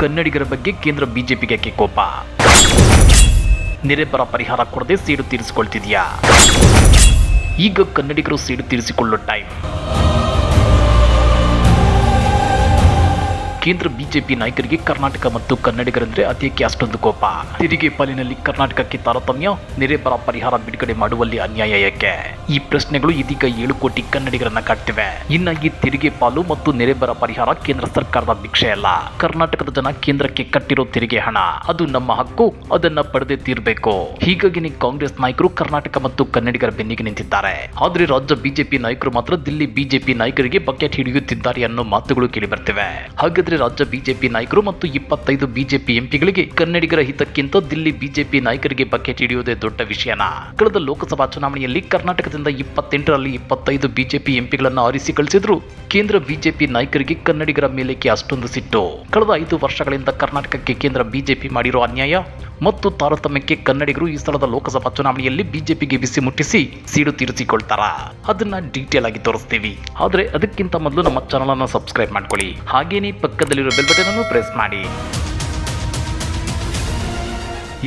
ಕನ್ನಡಿಗರ ಬಗ್ಗೆ ಕೇಂದ್ರ ಬಿಜೆಪಿಗೆ ಯಾಕೆ ಕೋಪ ನೆರೆ ಬರ ಪರಿಹಾರ ಕೊಡದೆ ಸೇಡು ತೀರಿಸಿಕೊಳ್ತಿದ್ಯಾ? ಈಗ ಕನ್ನಡಿಗರು ಸೇಡು ತೀರಿಸಿಕೊಳ್ಳೋ ಟೈಮ್ ಕೇಂದ್ರ ಬಿಜೆಪಿ ನಾಯಕರಿಗೆ ಕರ್ನಾಟಕ ಮತ್ತು ಕನ್ನಡಿಗರಂದ್ರೆ ಅದೇಕೆ ಅಷ್ಟೊಂದು ಕೋಪ. ತೆರಿಗೆ ಪಾಲಿನಲ್ಲಿ ಕರ್ನಾಟಕಕ್ಕೆ ತಾರತಮ್ಯ, ನೆರೆ ಬರ ಪರಿಹಾರ ಬಿಡುಗಡೆ ಮಾಡುವಲ್ಲಿ ಅನ್ಯಾಯ ಯಾಕೆ ಈ ಪ್ರಶ್ನೆಗಳು ಇದೀಗ ಏಳು ಕೋಟಿ ಕನ್ನಡಿಗರನ್ನ ಕಾಡ್ತಿವೆ. ಇನ್ನ ಈ ತೆರಿಗೆ ಪಾಲು ಮತ್ತು ನೆರೆ ಬರ ಪರಿಹಾರ ಕೇಂದ್ರ ಸರ್ಕಾರದ ಭಿಕ್ಷೆ ಅಲ್ಲ. ಕರ್ನಾಟಕದ ಜನ ಕೇಂದ್ರಕ್ಕೆ ಕಟ್ಟಿರೋ ತೆರಿಗೆ ಹಣ. ಅದು ನಮ್ಮ ಹಕ್ಕು, ಅದನ್ನ ಪಡೆದೇ ತೀರ್ಬೇಕು. ಹೀಗಾಗಿ ಕಾಂಗ್ರೆಸ್ ನಾಯಕರು ಕರ್ನಾಟಕ ಮತ್ತು ಕನ್ನಡಿಗರ ಬೆನ್ನಿಗೆ ನಿಂತಿದ್ದಾರೆ. ಆದ್ರೆ ರಾಜ್ಯ ಬಿಜೆಪಿ ನಾಯಕರು ಮಾತ್ರ ದಿಲ್ಲಿ ಬಿಜೆಪಿ ನಾಯಕರಿಗೆ ಬಕೆಟ್ ಹಿಡಿಯುತ್ತಿದ್ದಾರೆ ಅನ್ನೋ ಮಾತುಗಳು ಕೇಳಿ ಬರ್ತಿವೆ. ಹಾಗಾದ್ರೆ ರಾಜ್ಯ ಬಿಜೆಪಿ ನಾಯಕರು ಮತ್ತು ಇಪ್ಪತ್ತೈದು ಬಿಜೆಪಿ ಎಂಪಿಗಳಿಗೆ ಕನ್ನಡಿಗರ ಹಿತಕ್ಕಿಂತ ದಿಲ್ಲಿ ಬಿಜೆಪಿ ನಾಯಕರಿಗೆ ಬಕೆಟ್ ಹಿಡಿಯುವುದೇ ದೊಡ್ಡ ವಿಷಯನ. ಕಳೆದ ಲೋಕಸಭಾ ಚುನಾವಣೆಯಲ್ಲಿ ಕರ್ನಾಟಕದಿಂದ ಇಪ್ಪತ್ತೆಂಟರಲ್ಲಿ ಇಪ್ಪತ್ತೈದು ಬಿಜೆಪಿ ಎಂಪಿಗಳನ್ನು ಆರಿಸಿ ಕಳಿಸಿದ್ರು ಕೇಂದ್ರ ಬಿಜೆಪಿ ನಾಯಕರಿಗೆ ಕನ್ನಡಿಗರ ಮೇಲೆಕ್ಕೆ ಅಷ್ಟೊಂದು ಸಿಟ್ಟು. ಕಳೆದ ಐದು ವರ್ಷಗಳಿಂದ ಕರ್ನಾಟಕಕ್ಕೆ ಕೇಂದ್ರ ಬಿಜೆಪಿ ಮಾಡಿರೋ ಅನ್ಯಾಯ ಮತ್ತು ತಾರತಮ್ಯಕ್ಕೆ ಕನ್ನಡಿಗರು ಈ ಸ್ಥಳದ ಲೋಕಸಭಾ ಚುನಾವಣೆಯಲ್ಲಿ ಬಿಜೆಪಿಗೆ ಬಿಸಿ ಮುಟ್ಟಿಸಿ ಸೀಡು ತೀರಿಸಿಕೊಳ್ತಾರ. ಅದನ್ನ ಡೀಟೇಲ್ ಆಗಿ ತೋರಿಸ್ತೀವಿ. ಆದ್ರೆ ಅದಕ್ಕಿಂತ ಮೊದಲು ನಮ್ಮ ಚಾನಲ್ ಅನ್ನು ಸಬ್ಸ್ಕ್ರೈಬ್ ಮಾಡ್ಕೊಳ್ಳಿ. ಹಾಗೇನೇ ಪಕ್ಕದಲ್ಲಿರೋ ಬೆಲ್ ಬಟನ್ ಅನ್ನು ಪ್ರೆಸ್ ಮಾಡಿ.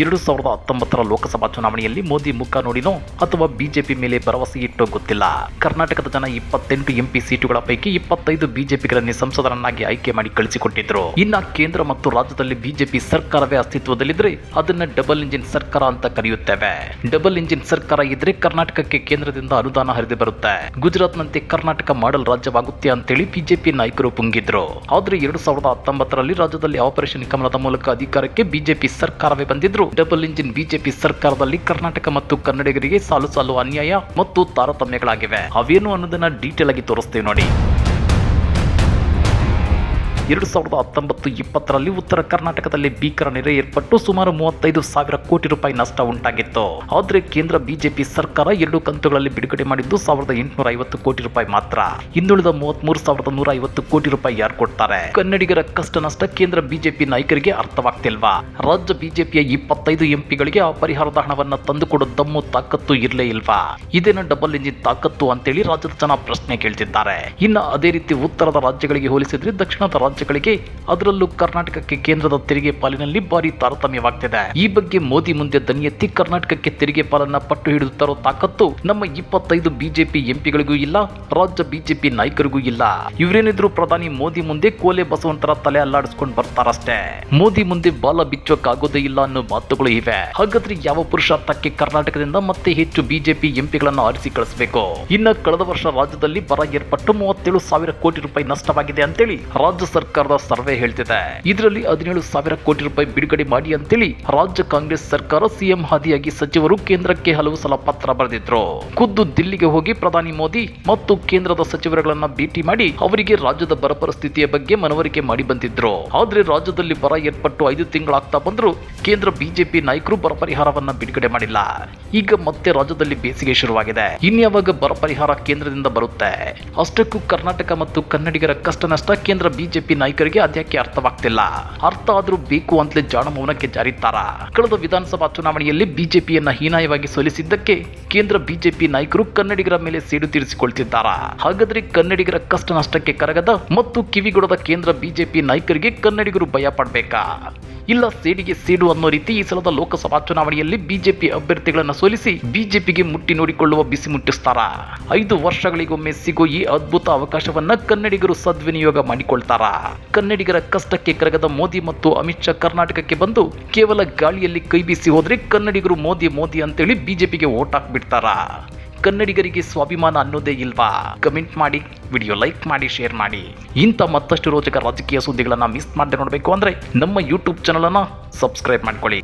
ಎರಡು ಸಾವಿರದ ಹತ್ತೊಂಬತ್ತರ ಲೋಕಸಭಾ ಚುನಾವಣೆಯಲ್ಲಿ ಮೋದಿ ಮುಖ ನೋಡಿನೋ ಅಥವಾ ಬಿಜೆಪಿ ಮೇಲೆ ಭರವಸೆ ಇಟ್ಟೋ ಗೊತ್ತಿಲ್ಲ. ಕರ್ನಾಟಕದ ಜನ ಇಪ್ಪತ್ತೆಂಟು ಎಂಪಿ ಸೀಟುಗಳ ಪೈಕಿ ಇಪ್ಪತ್ತೈದು ಬಿಜೆಪಿಗಳನ್ನೇ ಸಂಸದರನ್ನಾಗಿ ಆಯ್ಕೆ ಮಾಡಿ ಕಳಿಸಿಕೊಟ್ಟಿದ್ರು. ಇನ್ನ ಕೇಂದ್ರ ಮತ್ತು ರಾಜ್ಯದಲ್ಲಿ ಬಿಜೆಪಿ ಸರ್ಕಾರವೇ ಅಸ್ತಿತ್ವದಲ್ಲಿದ್ರೆ ಅದನ್ನ ಡಬಲ್ ಇಂಜಿನ್ ಸರ್ಕಾರ ಅಂತ ಕರೆಯುತ್ತೇವೆ. ಡಬಲ್ ಇಂಜಿನ್ ಸರ್ಕಾರ ಇದ್ರೆ ಕರ್ನಾಟಕಕ್ಕೆ ಕೇಂದ್ರದಿಂದ ಅನುದಾನ ಹರಿದು ಬರುತ್ತೆ. ಗುಜರಾತ್ನಂತೆ ಕರ್ನಾಟಕ ಮಾಡಲ್ ರಾಜ್ಯವಾಗುತ್ತೆ ಅಂತೇಳಿ ಬಿಜೆಪಿ ನಾಯಕರು ಪುಂಗಿದ್ರು. ಆದ್ರೆ ಎರಡು ಸಾವಿರದ ಹತ್ತೊಂಬತ್ತರಲ್ಲಿ ರಾಜ್ಯದಲ್ಲಿ ಆಪರೇಷನ್ ಕಮಲದ ಮೂಲಕ ಅಧಿಕಾರಕ್ಕೆ ಬಿಜೆಪಿ ಸರ್ಕಾರವೇ ಬಂದಿದ್ರು. ಡಬಲ್ ಇಂಜಿನ್ ಬಿಜೆಪಿ ಸರ್ಕಾರದಲ್ಲಿ ಕರ್ನಾಟಕ ಮತ್ತು ಕನ್ನಡಿಗರಿಗೆ ಸಾಲು ಸಾಲು ಅನ್ಯಾಯ ಮತ್ತು ತಾರತಮ್ಯಗಳಾಗಿವೆ. ಅವೇನು ಅನ್ನೋದನ್ನ ಡೀಟೇಲ್ ಆಗಿ ತೋರಿಸ್ತೇವೆ ನೋಡಿ. ಎರಡು ಸಾವಿರದ ಹತ್ತೊಂಬತ್ತು ಇಪ್ಪತ್ತರಲ್ಲಿ ಉತ್ತರ ಕರ್ನಾಟಕದಲ್ಲಿ ಭೀಕರ ನೆರೆ ಏರ್ಪಟ್ಟು ಸುಮಾರು ಮೂವತ್ತೈದು ಸಾವಿರ ಕೋಟಿ ರೂಪಾಯಿ ನಷ್ಟ ಉಂಟಾಗಿತ್ತು. ಆದರೆ ಕೇಂದ್ರ ಬಿಜೆಪಿ ಸರ್ಕಾರ ಎರಡು ಕಂತುಗಳಲ್ಲಿ ಬಿಡುಗಡೆ ಮಾಡಿದ್ದು ಸಾವಿರದ ಎಂಟುನೂರ ಐವತ್ತು ಕೋಟಿ ರೂಪಾಯಿ ಮಾತ್ರ. ಹಿಂದುಳಿದ ಮೂವತ್ಮೂರು ಸಾವಿರದ ನೂರ ಐವತ್ತು ಕೋಟಿ ರೂಪಾಯಿ ಯಾರು ಕೊಡ್ತಾರೆ? ಕನ್ನಡಿಗರ ಕಷ್ಟ ನಷ್ಟ ಕೇಂದ್ರ ಬಿಜೆಪಿ ನಾಯಕರಿಗೆ ಅರ್ಥವಾಗ್ತಿಲ್ವಾ? ರಾಜ್ಯ ಬಿಜೆಪಿಯ ಇಪ್ಪತ್ತೈದು ಎಂಪಿಗಳಿಗೆ ಆ ಪರಿಹಾರದ ಹಣವನ್ನ ತಂದುಕೊಡೋ ದಮ್ಮು ತಾಕತ್ತು ಇರಲೇ ಇಲ್ವಾ? ಇದೇನ ಡಬಲ್ ಇಂಜಿನ್ ತಾಕತ್ತು ಅಂತೇಳಿ ರಾಜ್ಯದ ಜನ ಪ್ರಶ್ನೆ ಕೇಳ್ತಿದ್ದಾರೆ. ಇನ್ನು ಅದೇ ರೀತಿ ಉತ್ತರದ ರಾಜ್ಯಗಳಿಗೆ ಹೋಲಿಸಿದ್ರೆ ದಕ್ಷಿಣದ ರಾಜ್ಯಗಳಿಗೆ ಅದರಲ್ಲೂ ಕರ್ನಾಟಕಕ್ಕೆ ಕೇಂದ್ರದ ತೆರಿಗೆ ಪಾಲಿನಲ್ಲಿ ಭಾರಿ ತಾರತಮ್ಯವಾಗ್ತಿದೆ. ಈ ಬಗ್ಗೆ ಮೋದಿ ಮುಂದೆ ದನಿ ಎತ್ತಿ ಕರ್ನಾಟಕಕ್ಕೆ ತೆರಿಗೆ ಪಾಲನ್ನ ಪಟ್ಟು ಹಿಡಿದು ತರೋ ತಾಕತ್ತು ನಮ್ಮ ಇಪ್ಪತ್ತೈದು ಬಿಜೆಪಿ ಎಂಪಿಗಳಿಗೂ ಇಲ್ಲ, ರಾಜ್ಯ ಬಿಜೆಪಿ ನಾಯಕರಿಗೂ ಇಲ್ಲ. ಇವರೇನಿದ್ರು ಪ್ರಧಾನಿ ಮೋದಿ ಮುಂದೆ ಕೋಲೆ ಬಸವಂತರ ತಲೆ ಅಲ್ಲಾಡಿಸ್ಕೊಂಡು ಬರ್ತಾರಷ್ಟೇ. ಮೋದಿ ಮುಂದೆ ಬಾಲ ಬಿಚ್ಚೋಕ್ಕಾಗೋದೇ ಇಲ್ಲ ಅನ್ನೋ ಮಾತುಗಳು ಇವೆ. ಹಾಗಾದ್ರೆ ಯಾವ ಪುರುಷಾರ್ಥಕ್ಕೆ ಕರ್ನಾಟಕದಿಂದ ಮತ್ತೆ ಹೆಚ್ಚು ಬಿಜೆಪಿ ಎಂಪಿಗಳನ್ನು ಆರಿಸಿ ಕಳಿಸಬೇಕು? ಇನ್ನ ಕಳೆದ ವರ್ಷ ರಾಜ್ಯದಲ್ಲಿ ಬರ ಏರ್ಪಟ್ಟು ಮೂವತ್ತೇಳು ಸಾವಿರ ಕೋಟಿ ರೂಪಾಯಿ ನಷ್ಟವಾಗಿದೆ ಅಂತೇಳಿ ರಾಜ್ಯ ಸರ್ಕಾರದ ಸರ್ವೆ ಹೇಳ್ತಿದೆ. ಇದರಲ್ಲಿ ಹದಿನೇಳು ಸಾವಿರ ಕೋಟಿ ರೂಪಾಯಿ ಬಿಡುಗಡೆ ಮಾಡಿ ಅಂತೇಳಿ ರಾಜ್ಯ ಕಾಂಗ್ರೆಸ್ ಸರ್ಕಾರ ಸಿಎಂ ಹಾದಿಯಾಗಿ ಸಚಿವರು ಕೇಂದ್ರಕ್ಕೆ ಹಲವು ಸಲ ಪತ್ರ ಬರೆದಿದ್ರು. ಖುದ್ದು ದಿಲ್ಲಿಗೆ ಹೋಗಿ ಪ್ರಧಾನಿ ಮೋದಿ ಮತ್ತು ಕೇಂದ್ರದ ಸಚಿವರುಗಳನ್ನ ಭೇಟಿ ಮಾಡಿ ಅವರಿಗೆ ರಾಜ್ಯದ ಬರ ಪರಿಸ್ಥಿತಿಯ ಬಗ್ಗೆ ಮನವರಿಕೆ ಮಾಡಿ ಬಂದಿದ್ರು. ಆದ್ರೆ ರಾಜ್ಯದಲ್ಲಿ ಬರ ಏರ್ಪಟ್ಟು ಐದು ತಿಂಗಳಾಗ್ತಾ ಬಂದ್ರು ಕೇಂದ್ರ ಬಿಜೆಪಿ ನಾಯಕರು ಬರ ಪರಿಹಾರವನ್ನ ಬಿಡುಗಡೆ ಮಾಡಿಲ್ಲ. ಈಗ ಮತ್ತೆ ರಾಜ್ಯದಲ್ಲಿ ಬೇಸಿಗೆ ಶುರುವಾಗಿದೆ. ಇನ್ಯಾವಾಗ ಬರ ಪರಿಹಾರ ಕೇಂದ್ರದಿಂದ ಬರುತ್ತೆ? ಅಷ್ಟಕ್ಕೂ ಕರ್ನಾಟಕ ಮತ್ತು ಕನ್ನಡಿಗರ ಕಷ್ಟ ನಷ್ಟ ಕೇಂದ್ರ ಬಿಜೆಪಿ ನಾಯಕರಿಗೆ ಅದ್ಯಾಕೆ ಅರ್ಥವಾಗ್ತಿಲ್ಲ. ಅರ್ಥ ಆದ್ರೂ ಬೇಕು ಅಂತಲೇ ಜಾಣ ಮೌನಕ್ಕೆ ಜಾರಿತಾರ ಕಳೆದ ವಿಧಾನಸಭಾ ಚುನಾವಣೆಯಲ್ಲಿ ಬಿಜೆಪಿಯನ್ನ ಹೀನಾಯವಾಗಿ ಸೋಲಿಸಿದ್ದಕ್ಕೆ ಕೇಂದ್ರ ಬಿಜೆಪಿ ನಾಯಕರು ಕನ್ನಡಿಗರ ಮೇಲೆ ಸೇಡು ತೀರಿಸಿಕೊಳ್ತಿದ್ದಾರ ಹಾಗಾದ್ರೆ ಕನ್ನಡಿಗರ ಕಷ್ಟ ನಷ್ಟಕ್ಕೆ ಕರಗದ ಮತ್ತು ಕಿವಿಗೊಡದ ಕೇಂದ್ರ ಬಿಜೆಪಿ ನಾಯಕರಿಗೆ ಕನ್ನಡಿಗರು ಭಯ ಪಡ್ಬೇಕಾ? ಇಲ್ಲ ಸೇಡಿಗೆ ಸೇಡು ಅನ್ನೋ ರೀತಿ ಈ ಸಲದ ಲೋಕಸಭಾ ಚುನಾವಣೆಯಲ್ಲಿ ಬಿಜೆಪಿ ಅಭ್ಯರ್ಥಿಗಳನ್ನ ಸೋಲಿಸಿ ಬಿಜೆಪಿಗೆ ಮುಟ್ಟಿ ನೋಡಿಕೊಳ್ಳುವ ಬಿಸಿ ಮುಟ್ಟಿಸ್ತಾರ? ಐದು ವರ್ಷಗಳಿಗೊಮ್ಮೆ ಸಿಗೋ ಈ ಅದ್ಭುತ ಅವಕಾಶವನ್ನ ಕನ್ನಡಿಗರು ಸದ್ವಿನಿಯೋಗ ಮಾಡಿಕೊಳ್ತಾರ? ಕನ್ನಡಿಗರ ಕಷ್ಟಕ್ಕೆ ಕರಗದ ಮೋದಿ ಮತ್ತು ಅಮಿತ್ ಶಾ ಕರ್ನಾಟಕಕ್ಕೆ ಬಂದು ಕೇವಲ ಗಾಳಿಯಲ್ಲಿ ಕೈ ಬೀಸಿ ಹೋದ್ರೆ ಕನ್ನಡಿಗರು ಮೋದಿ ಮೋದಿ ಅಂತೇಳಿ ಬಿಜೆಪಿಗೆ ಓಟ್ ಹಾಕ್ಬಿಡ್ತಾರ? ಕನ್ನಡಿಗರಿಗೆ ಸ್ವಾಭಿಮಾನ ಅನ್ನೋದೇ ಇಲ್ವಾ? ಕಮೆಂಟ್ ಮಾಡಿ, ವಿಡಿಯೋ ಲೈಕ್ ಮಾಡಿ, ಶೇರ್ ಮಾಡಿ. ಇಂಥ ಮತ್ತಷ್ಟು ರೋಚಕ ರಾಜಕೀಯ ಸುದ್ದಿಗಳನ್ನ ಮಿಸ್ ಮಾಡದೆ ನೋಡಬೇಕು ಅಂದ್ರೆ ನಮ್ಮ ಯೂಟ್ಯೂಬ್ ಚಾನಲ್ ಅನ್ನ ಸಬ್ಸ್ಕ್ರೈಬ್ ಮಾಡ್ಕೊಳ್ಳಿ.